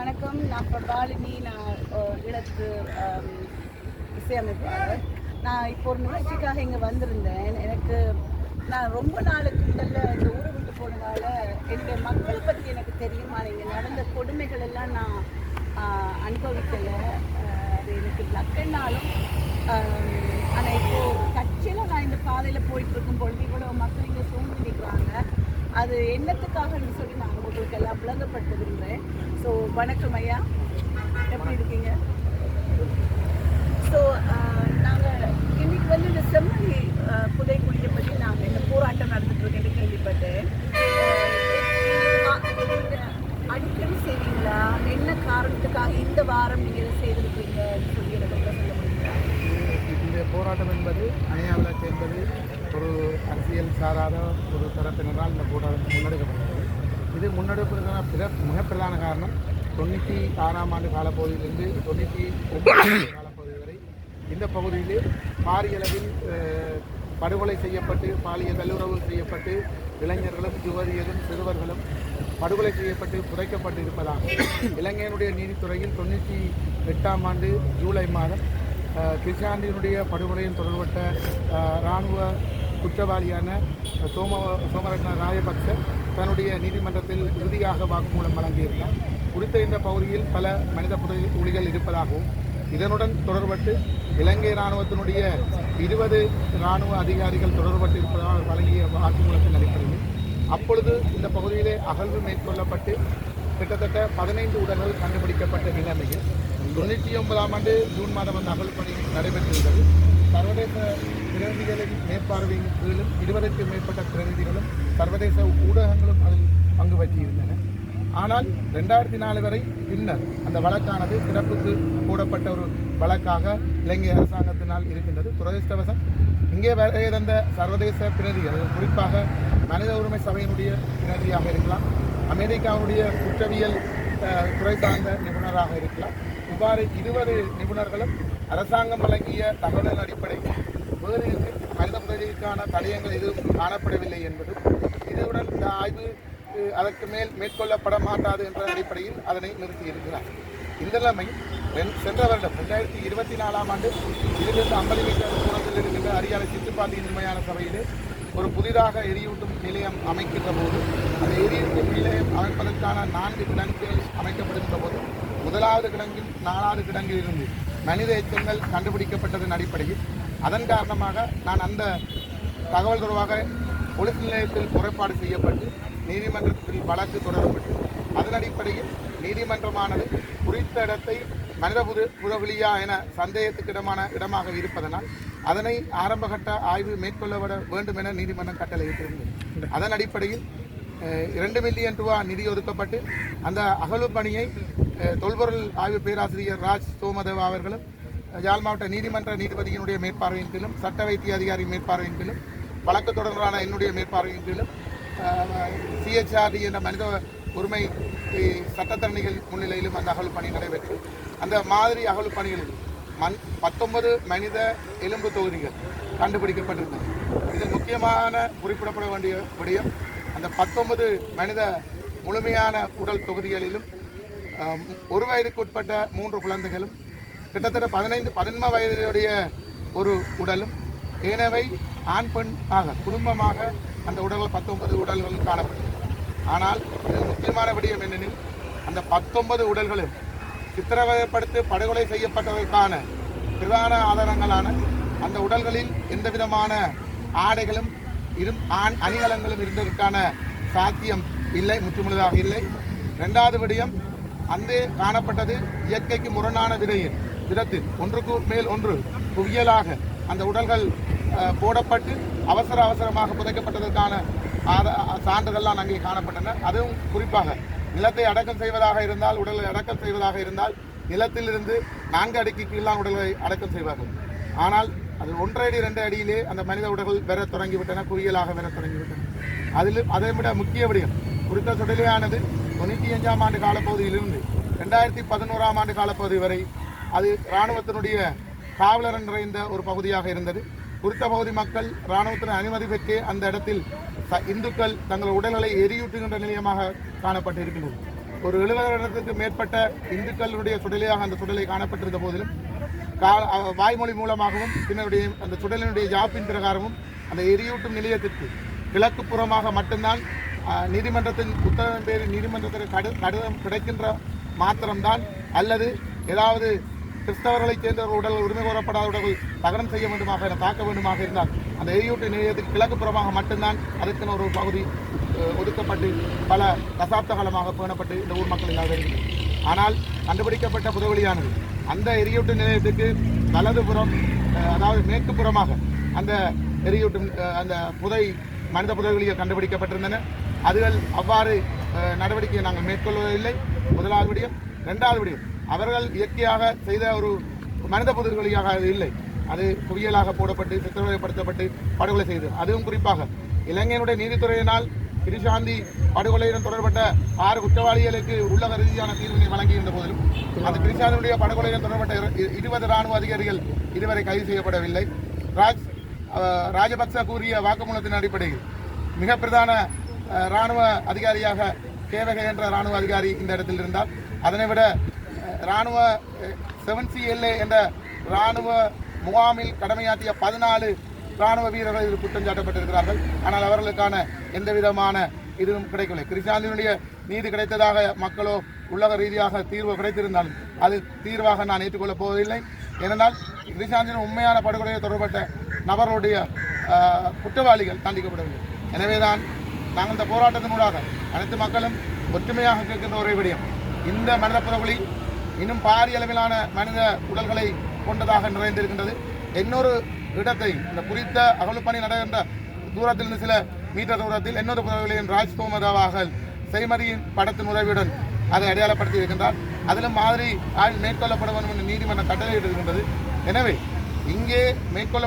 வணக்கம். நான் பிரபாலினி நான் அஹ், இசையமைப்பாளர். நான் இப்போ ஒரு நிகழ்ச்சிக்காக இங்கே வந்திருந்தேன். எனக்கு நான் ரொம்ப நாளுக்கு முதல்ல இந்த ஊரை விட்டு போனதால என்னுடைய மக்கள் பற்றி எனக்கு தெரியும்? ஆனால் இங்கே நடந்த கொடுமைகள் எல்லாம் நான் அனுபவிக்கலை. அது எனக்கு லக்கன்னாலும் ஆனால் இப்போது கட்சியில் நான் இந்த பாதையில் போயிட்டு இருக்கும் பொழுது இவ்வளோ மக்கள் இங்கே சூழ்ந்து நிற்கிறாங்க அது என்னத்துக்காகன்னு சொல்லி நான் உங்களுக்கு எல்லாம் விளங்கப்படுத்துகின்றேன் ஸோ வணக்கம் ஐயா. எப்படி இருக்கீங்க? ஸோ நாங்கள் இன்னைக்கு வந்து இந்த செம்மணி புதை புதைக்குழியை பற்றி நாங்கள் இந்த போராட்டம் நடந்துட்டுருக்கேன் கேள்விப்பட்டேன். அடிக்கடி செய்வீங்களா? என்ன காரணத்துக்காக இந்த வாரம் நீங்கள் இதை செய்திருக்கீங்கன்னு சொல்லி எனக்கு சொல்ல முடியுங்களா? இந்த போராட்டம் என்பது அணையாவிளக்கு என்பது ஒரு அரசியல் சாராத ஒரு தரப்பினரால் இந்த போராட்டம் முன்னெடுக்கப்படும் இது முன்னெடுப்பதற்கான பிற மிக பிரதான காரணம் தொண்ணூற்றி ஆறாம் ஆண்டு காலப்பகுதியிலிருந்து தொண்ணூற்றி ஒன்பதாம் ஆண்டு காலப்பகுதி வரை. இந்த பகுதியில் பாரியளவில் படுகொலை செய்யப்பட்டு பாலியல் வல்லுறவு செய்யப்பட்டு இளைஞர்களும் யுவதியரும் சிறுவர்களும் படுகொலை செய்யப்பட்டு புதைக்கப்பட்டு இருப்பதாக இலங்கையினுடைய நீதித்துறையில் தொண்ணூற்றி எட்டாம் ஆண்டு ஜூலை மாதம் கிருஷாண்டியினுடைய படுகொலையின் தொடர்பட்ட இராணுவ குற்றவாளியான சோம சோமரத்ன ராஜபக்ச தன்னுடைய நீதிமன்றத்தில் இறுதியாக வாக்குமூலம் வழங்கியிருந்தார். குறித்த இந்த பகுதியில் பல மனித புதை புலிகள் இருப்பதாகவும் இதனுடன் தொடர்பட்டு இலங்கை இராணுவத்தினுடைய இருபது இராணுவ அதிகாரிகள் தொடர்பட்டு இருப்பதாக வழங்கிய வாக்குமூலத்தின் அடிப்படையில் அப்பொழுது இந்த பகுதியிலே அகழ்வு மேற்கொள்ளப்பட்டு கிட்டத்தட்ட பதினைந்து உடல்கள் கண்டுபிடிக்கப்பட்ட நிலைமையில் தொண்ணூற்றி ஒன்பதாம் ஆண்டு ஜூன் மாதம் அந்த அகல் பணி நடைபெற்றிருந்தது. சர்வதேச பிரதிநிதிகளின் மேற்பார்வையின் கீழும் இருபதற்கும் மேற்பட்ட பிரதிநிதிகளும் சர்வதேச ஊடகங்களும் அதில் பங்கு பற்றியிருந்தன ஆனால் ரெண்டாயிரத்தி நாலு வரை பின்னர் அந்த வழக்கானது சிறப்புக்கு போடப்பட்ட ஒரு வழக்காக இலங்கை அரசாங்கத்தினால் இருக்கின்றது. துரதிருஷ்டவசம். இங்கே வரை தந்த சர்வதேச பிரதிகள் குறிப்பாக மனித உரிமை சபையினுடைய பிரதியாக இருக்கலாம். அமெரிக்காவுடைய குற்றவியல் துறை சார்ந்த நிபுணராக இருக்கலாம். இவ்வாறு இருபது நிபுணர்களும் அரசாங்கம் வழங்கிய தகவல் அடிப்படையில் வேறு மனித புதைகளுக்கான தடயங்கள் எதுவும் காணப்படவில்லை என்பது இதுடன் இந்த ஆய்வு அதற்கு மேல் மேற்கொள்ளப்பட மாட்டாது என்ற அடிப்படையில் அதனை நிறுத்தியிருக்கிறார். இந்த நிலைமை சென்ற வருடம் ரெண்டாயிரத்தி இருபத்தி நாலாம் ஆண்டு இதிலிருந்து ஐம்பது மீட்டர் தூரத்தில் இருக்கின்ற அரியாலை சித்துப்பாத்தி உண்மையான சபையிலே ஒரு புதிதாக எரியூட்டும் நிலையம் அமைக்கின்ற போது அந்த எரியூட்டும் நிலையம் அமைப்பதற்கான நான்கு கிடங்குகள் அமைக்கப்படுகின்ற போது முதலாவது கிடங்கில் நாலாவது கிடங்கில் இருந்து மனித எச்சங்கள் கண்டுபிடிக்கப்பட்டதன் அடிப்படையில். அதன் காரணமாக நான் அந்த தகவல் தொடர்பாக பொலிஸ் நிலையத்தில் முறைப்பாடு செய்யப்பட்டு நீதிமன்றத்தில் வழக்கு தொடரப்பட்டு அதன் அடிப்படையில் நீதிமன்றமானது குறித்த இடத்தை மனித புது புதவெளியா என சந்தேகத்துக்கிடமான இடமாக இருப்பதனால் அதனை ஆரம்பகட்ட ஆய்வு மேற்கொள்ளப்பட வேண்டும் என நீதிமன்றம் கட்டளையிட்டிருந்தது அதன் அடிப்படையில் இரண்டு மில்லியன் ரூபா நிதி ஒதுக்கப்பட்டு அந்த அகழ்வு பணியை தொல்பொருள் ஆய்வு பேராசிரியர் ராஜ் சோமதேவா அவர்களும் யாழ் மாவட்ட நீதிமன்ற நீதிபதியினுடைய மேற்பார்வையின் கீழும் சட்ட வைத்திய அதிகாரி மேற்பார்வையின் கீழும் வழக்கு தொடர்பான என்னுடைய மேற்பார்வையின் கீழும் சிஹெச்ஆர்டி என்ற மனித உரிமை சட்டத்தரணிகள் முன்னிலையிலும் அந்த அகழ்வு பணி நடைபெற்று அந்த மாதிரி அகழ்வு பணிகளில் மண் பத்தொன்பது மனித எலும்பு தொகுதிகள் கண்டுபிடிக்கப்பட்டிருந்தது. இதில் முக்கியமான குறிப்பிடப்பட வேண்டிய விடயம் அந்த பத்தொன்பது மனித முழுமையான உடல் தொகுதிகளிலும் ஒரு வயதுக்கு உட்பட்ட மூன்று குழந்தைகளும் கிட்டத்தட்ட பதினைந்து பதின்ம வயதுடைய ஒரு உடலும் ஏனவை ஆண் பெண் ஆக குடும்பமாக அந்த உடல்கள் பத்தொன்பது உடல்கள் காணப்பட்டது ஆனால் இது முக்கியமான விடயம் என்னெனில் அந்த பத்தொன்பது உடல்களும் சித்திரவதைப்படுத்தி படுகொலை செய்யப்பட்டதற்கான பிரதான ஆதாரங்களான அந்த உடல்களில் எந்த விதமான ஆடைகளும் இரும் ஆண் அணிகலங்களும் இருந்ததற்கான சாத்தியம் இல்லை முற்றுமுழுதாக இல்லை. ரெண்டாவது விடயம் அன்றே காணப்பட்டது இயற்கைக்கு முரணான விதையில் விதத்தில். ஒன்றுக்கு மேல் ஒன்று குவியலாக அந்த உடல்கள் போடப்பட்டு அவசர அவசரமாக புதைக்கப்பட்டதற்கான ஆத- சான்றுகள்லாம் அங்கே காணப்பட்டன. அதுவும் குறிப்பாக நிலத்தை அடக்கம் செய்வதாக இருந்தால் உடலை அடக்கம் செய்வதாக இருந்தால் நிலத்திலிருந்து நான்கு அடிக்கு கீழான உடல்களை அடக்கம் செய்வார்கள். ஆனால் அது ஒன்றரை அடி ரெண்டு அடியிலே அந்த மனித உடல்கள் பெற தொடங்கிவிட்டன குவியலாக பெற தொடங்கிவிட்டன. அதில் அதை விட முக்கிய விடயம் குறித்த சுடலையானது தொண்ணூற்றி அஞ்சாம் ஆண்டு காலப்பகுதியிலிருந்து ரெண்டாயிரத்தி பதினோராம் ஆண்டு காலப்பகுதி வரை அது இராணுவத்தினுடைய காவலர் நிறைந்த ஒரு பகுதியாக இருந்தது. குறித்த பகுதி மக்கள் இராணுவத்தின் அனுமதி பெற்று அந்த இடத்தில் இந்துக்கள் தங்கள் உடல்களை எரியூட்டுகின்ற நிலையமாக காணப்பட்டிருக்கின்றது. ஒரு எழுபதாயிரத்துக்கு மேற்பட்ட இந்துக்களுடைய சுடலையாக அந்த சுடலை காணப்பட்டிருந்த போதிலும் கா- வாய்மொழி மூலமாகவும் பின்னருடைய அந்த சுடலினுடைய ஜாப்பின் பிரகாரமும் அந்த எரியூட்டும் நிலையத்திற்கு கிழக்கு புறமாக மட்டும்தான் நீதிமன்றத்தின் உத்தரவின் பேரில் நீதிமன்றத்திற்கு கடு கடிதம் கிடைக்கின்ற மாத்திரம்தான் அல்லது ஏதாவது கிறிஸ்தவர்களைச் சேர்ந்த ஒரு உடல் உரிமை கோரப்படாத உடல்கள் தகனம் செய்ய வேண்டுமாக என தாக்க வேண்டுமாக இருந்தால் அந்த எரியூட்டு நிலையத்துக்கு கிழக்கு புறமாக மட்டும்தான் அதுக்குன்னு ஒரு பகுதி ஒதுக்கப்பட்டு பல தசாப்த காலமாக பேணப்பட்டு இந்த ஊர் மக்கள் இல்லாத இருக்கிறது ஆனால் கண்டுபிடிக்கப்பட்ட புதவெளியானது அந்த எரியூட்டு நிலையத்துக்கு வலதுபுறம் புறம் அதாவது மேற்கு புறமாக அந்த எரியூட்டும் அந்த புதை மனித புதைவெளிகள் கண்டுபிடிக்கப்பட்டிருந்தன. அதுகள் அவ்வாறு நடவடிக்கையை நாங்கள் மேற்கொள்வதில்லை. முதலாவது விடயம். ரெண்டாவது விடயம். அவர்கள் இயற்கையாக செய்த ஒரு மனித புதிர்களியாக அது இல்லை. அது குவியலாக போடப்பட்டு சித்திரவதைப்படுத்தப்பட்டு படுகொலை செய்தது. அதுவும் குறிப்பாக இலங்கையினுடைய நீதித்துறையினால் கிருஷாந்தி படுகொலையுடன் தொடர்பட்ட ஆறு குற்றவாளிகளுக்கு உள்ளக ரீதியான தீர்வினை வழங்கியிருந்த போதிலும் அந்த கிரிசாந்தியுடைய படுகொலையுடன் தொடர்பட்ட இருபது ராணுவ அதிகாரிகள் இதுவரை கைது செய்யப்படவில்லை. ராஜ் ராஜபக்ச கூறிய வாக்குமூலத்தின் அடிப்படையில் மிக பிரதான ராணுவ அதிகாரியாக கேவக என்ற ராணுவ அதிகாரி இந்த இடத்தில் இருந்தார். அதனை விட ராணுவ செவன் சி எல்ஏ என்ற ராணுவ முகாமில் கடமையாற்றிய பதினாலு ராணுவ வீரர்கள் இதில் குற்றம் சாட்டப்பட்டிருக்கிறார்கள். ஆனால் அவர்களுக்கான எந்த விதமான இதுவும் கிடைக்கவில்லை. கிருஷ்ணாந்தினுடைய நீதி கிடைத்ததாக மக்களோ உலக ரீதியாக தீர்வு கிடைத்திருந்தாலும் அது தீர்வாக நான் ஏற்றுக்கொள்ளப் போவதில்லை. ஏனென்றால் கிருஷ்ணாந்தின் உண்மையான படுகொலையை தொடர்பட்ட நபருடைய குற்றவாளிகள் தண்டிக்கப்படவில்லை. எனவேதான் நாங்கள் இந்த போராட்டத்தினூடாக அனைத்து மக்களும் ஒற்றுமையாக கேட்கின்ற ஒரே விடயம். இந்த மனித புதவலி இன்னும் பாரிய அளவிலான மனித உடல்களை கொண்டதாக நிறைந்திருக்கின்றது. இன்னொரு இடத்தை இந்த குறித்த அகழ்ப்பணி நடைபெற்ற நடக்கின்ற தூரத்திலிருந்து சில மீட்டர் தூரத்தில் இன்னொரு புறவழியின் ராஜ் கோமதாவாக செய்மதியின் படத்தின் உதவியுடன் அதை அடையாளப்படுத்தி இருக்கின்றார். அதிலும் மாதிரி ஆய்வு மேற்கொள்ளப்பட வேண்டும் என்று நீதிமன்றம் கட்டளையிட்டிருக்கின்றது. எனவே இங்கே மேற்கொள்ள